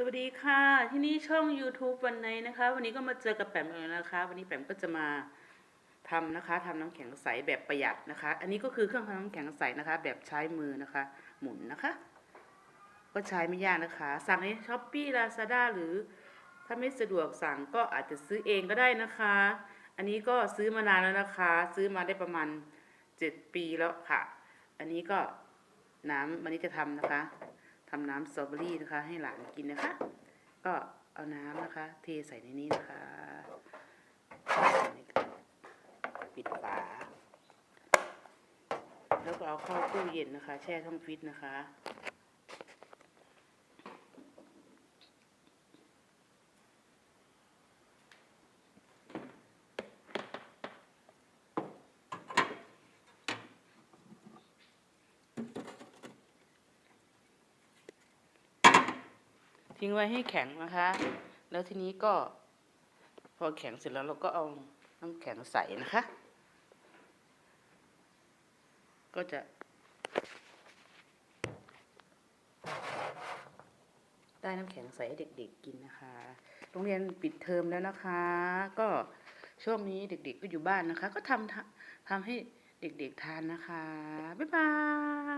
สวัสดีค่ะ ที่นี่ช่อง YouTube วันไหนนะคะ วันนี้ก็มาเจอกับแปมอีกแล้วนะคะ วันนี้แปมก็จะมาทำนะคะทำน้ำแข็งใสแบบประหยัดนะคะ อันนี้ก็คือเครื่องทำน้ำแข็งใสนะคะ แบบใช้มือนะคะ หมุนนะคะ ก็ใช้ไม่ยากนะคะ สั่งในช้อปปี้ลาซาด้าหรือถ้าไม่สะดวกสั่งก็อาจจะซื้อเองก็ได้นะคะ อันนี้ก็ซื้อมานานแล้วนะคะ ซื้อมาได้ประมาณเจ็ดปีแล้วค่ะ อันนี้ก็น้ำวันนี้จะทำนะคะ ทำน้ำสตรอเบอรี่นะคะ ให้หลานกินนะคะ ก็เอาน้ำนะคะ เทใส่ในนี้นะคะปิดฝาแล้วก็เอาเข้าตู้เย็นนะคะ แช่ช่องฟิตนะคะ ทิ้งไว้ให้แข็งนะคะ แล้วทีนี้ก็พอแข็งเสร็จแล้วเราก็เอาน้ำแข็งใส่นะคะ ก็จะได้น้ำแข็งใสให้เด็กๆกินนะคะ โรงเรียนปิดเทอมแล้วนะคะ ก็ช่วงนี้เด็กๆก็อยู่บ้านนะคะ ก็ทำทำทำให้เด็กๆทานนะคะ บ๊ายบาย